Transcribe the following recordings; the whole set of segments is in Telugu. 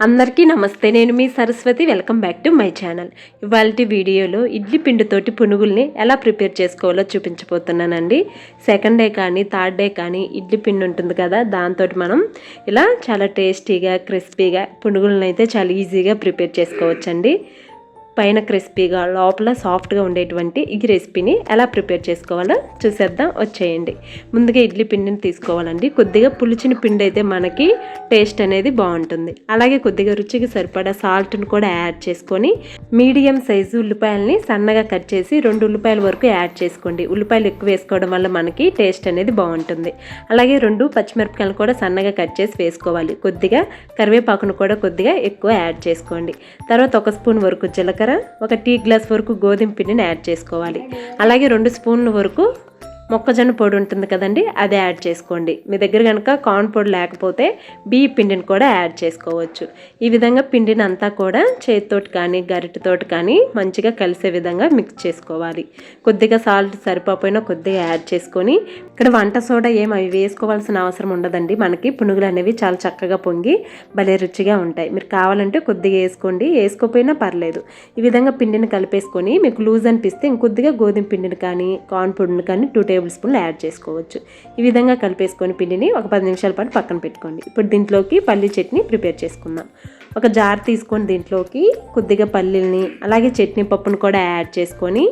అందరికీ నమస్తే. నేను మీ Saraswati. Welcome back to my channel. ఇవాళ వీడియోలో ఇడ్లీ పిండితోటి పునుగుల్ని ఎలా ప్రిపేర్ చేసుకోవాలో చూపించబోతున్నానండి. సెకండ్ డే కానీ థర్డ్ డే కానీ ఇడ్లీ పిండి ఉంటుంది కదా దాంతో మనం ఇలా చాలా టేస్టీగా క్రిస్పీగా పునుగులను అయితే చాలా ఈజీగా ప్రిపేర్ చేసుకోవచ్చండి. పైన క్రిస్పీగా లోపల సాఫ్ట్గా ఉండేటువంటి ఈ రెసిపీని ఎలా ప్రిపేర్ చేసుకోవాలో చూసేద్దాం వచ్చేయండి. ముందుగా ఇడ్లీ పిండిని తీసుకోవాలండి. కొద్దిగా పులిచిన పిండి అయితే మనకి టేస్ట్ అనేది బాగుంటుంది. అలాగే కొద్దిగా రుచికి సరిపడా సాల్ట్ని కూడా యాడ్ చేసుకొని మీడియం సైజు ఉల్లిపాయలని సన్నగా కట్ చేసి రెండు ఉల్లిపాయల వరకు యాడ్ చేసుకోండి. ఉల్లిపాయలు ఎక్కువ వేసుకోవడం వల్ల మనకి టేస్ట్ అనేది బాగుంటుంది. అలాగే రెండు పచ్చిమిరపకాయలు కూడా సన్నగా కట్ చేసి వేసుకోవాలి. కొద్దిగా కరివేపాకును కూడా కొద్దిగా ఎక్కువ యాడ్ చేసుకోండి. తర్వాత ఒక స్పూన్ వరకు జీలకర్ర ఒక టీ గ్లాస్ వరకు గోధుమ పిండిని యాడ్ చేసుకోవాలి. అలాగే రెండు స్పూన్ల వరకు మొక్కజొన్న పొడి ఉంటుంది కదండి అది యాడ్ చేసుకోండి. మీ దగ్గర కనుక కార్న్ పొడి లేకపోతే బియ్య పిండిని కూడా యాడ్ చేసుకోవచ్చు. ఈ విధంగా పిండిని అంతా కూడా చేతితోటి కానీ గరిటతోటి కానీ మంచిగా కలిసే విధంగా మిక్స్ చేసుకోవాలి. కొద్దిగా సాల్ట్ సరిపోయినా కొద్దిగా యాడ్ చేసుకొని ఇక్కడ వంట సోడా ఏం అవి వేసుకోవాల్సిన అవసరం ఉండదండి. మనకి పునుగులు అనేవి చాలా చక్కగా పొంగి భలే రుచిగా ఉంటాయి. మీరు కావాలంటే కొద్దిగా వేసుకోండి. వేసుకోపోయినా పర్లేదు. ఈ విధంగా పిండిని కలిపేసుకొని మీకు లూజ్ అనిపిస్తే ఇంకొద్దిగా గోధుమ పిండిని కానీ కార్న్ పొడిని కానీ టూ టేబుల్ స్పూన్లు యాడ్ చేసుకోవచ్చు. ఈ విధంగా కలిపేసుకొని పిండిని ఒక పది నిమిషాల పాటు పక్కన పెట్టుకోండి. ఇప్పుడు దీంట్లోకి పల్లీ చట్నీ ప్రిపేర్ చేసుకుందాం. ఒక జార్ తీసుకొని దీంట్లోకి కొద్దిగా పల్లీల్ని అలాగే చట్నీ పప్పును కూడా యాడ్ చేసుకొని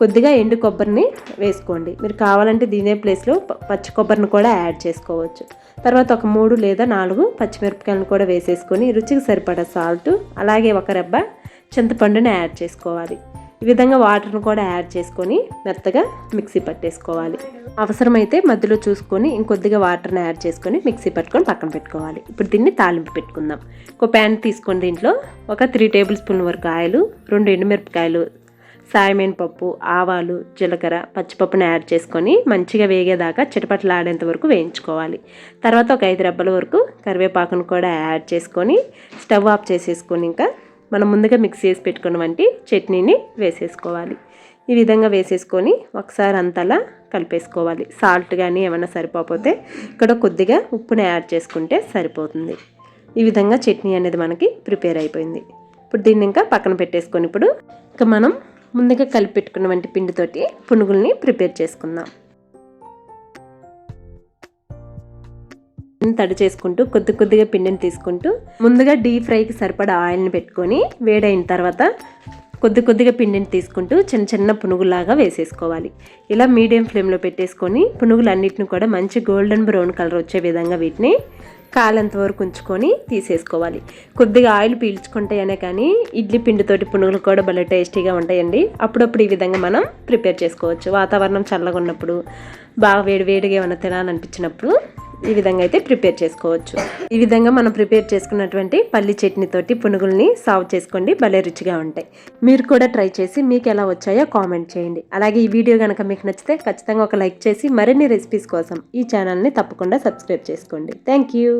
కొద్దిగా ఎండు కొబ్బరిని వేసుకోండి. మీరు కావాలంటే దీనే ప్లేస్లో పచ్చి కొబ్బరిని కూడా యాడ్ చేసుకోవచ్చు. తర్వాత ఒక మూడు లేదా నాలుగు పచ్చిమిరపకాయలను కూడా వేసేసుకొని రుచికి సరిపడా సాల్ట్ అలాగే ఒక రెబ్బ చింతపండుని యాడ్ చేసుకోవాలి. ఈ విధంగా వాటర్ను కూడా యాడ్ చేసుకొని మెత్తగా మిక్సీ పట్టేసుకోవాలి. అవసరమైతే మధ్యలో చూసుకొని ఇంకొద్దిగా వాటర్ని యాడ్ చేసుకొని మిక్సీ పట్టుకొని పక్కన పెట్టుకోవాలి. ఇప్పుడు దీన్ని తాలింపు పెట్టుకుందాం. ఒక ప్యాన్ తీసుకొని దీంట్లో ఒక త్రీ టేబుల్ స్పూన్ వరకు ఆయిలు రెండు ఎండుమిరపకాయలు సాయమైన పప్పు ఆవాలు జీలకర్ర పచ్చిపప్పుని యాడ్ చేసుకొని మంచిగా వేగేదాకా చిటపట్లాడేంత వరకు వేయించుకోవాలి. తర్వాత ఒక ఐదు రెబ్బల వరకు కరివేపాకును కూడా యాడ్ చేసుకొని స్టవ్ ఆఫ్ చేసేసుకొని ఇంకా మనం ముందుగా మిక్స్ చేసి పెట్టుకున్నవంటి చట్నీని వేసేసుకోవాలి. ఈ విధంగా వేసేసుకొని ఒకసారి అంతలా కలిపేసుకోవాలి. సాల్ట్ కానీ ఏమైనా సరిపోతే ఇక్కడ కొద్దిగా ఉప్పుని యాడ్ చేసుకుంటే సరిపోతుంది. ఈ విధంగా చట్నీ అనేది మనకి ప్రిపేర్ అయిపోయింది. ఇప్పుడు దీన్ని ఇంకా పక్కన పెట్టేసుకొని ఇప్పుడు ఇంకా మనం ముందుగా కలిపి పెట్టుకున్నటువంటి పిండితోటి పునుగుల్ని ప్రిపేర్ చేసుకుందాం. తడి చేసుకుంటూ కొద్ది కొద్దిగా పిండిని తీసుకుంటూ ముందుగా డీప్ ఫ్రైకి సరిపడా ఆయిల్ని పెట్టుకొని వేడైన తర్వాత కొద్ది కొద్దిగా పిండిని తీసుకుంటూ చిన్న చిన్న పునుగులాగా వేసేసుకోవాలి. ఇలా మీడియం ఫ్లేమ్లో పెట్టేసుకొని పునుగులు అన్నిటిని కూడా మంచి గోల్డెన్ బ్రౌన్ కలర్ వచ్చే విధంగా వీటిని కాలంత వరకు ఉంచుకొని తీసేసుకోవాలి. కొద్దిగా ఆయిల్ పీల్చుకుంటాయనే కానీ ఇడ్లీ పిండితోటి పునుగులు కూడా భలే టేస్టీగా ఉంటాయండి. అప్పుడప్పుడు ఈ విధంగా మనం ప్రిపేర్ చేసుకోవచ్చు. వాతావరణం చల్లగా ఉన్నప్పుడు బాగా వేడి వేడిగా ఏమైనా తినాలనిపించినప్పుడు ఈ విధంగా అయితే ప్రిపేర్ చేసుకోవచ్చు. ఈ విధంగా మనం ప్రిపేర్ చేసుకున్నటువంటి పల్లి చట్నీతోటి పునుగుల్ని సాల్వ్ చేసుకోండి. భలే రుచిగా ఉంటాయి. మీరు కూడా ట్రై చేసి మీకు ఎలా వచ్చాయో కామెంట్ చేయండి. అలాగే ఈ వీడియో కనుక మీకు నచ్చితే ఖచ్చితంగా ఒక లైక్ చేసి మరిన్ని రెసిపీస్ కోసం ఈ ఛానల్ని తప్పకుండా సబ్స్క్రైబ్ చేసుకోండి. Thank you.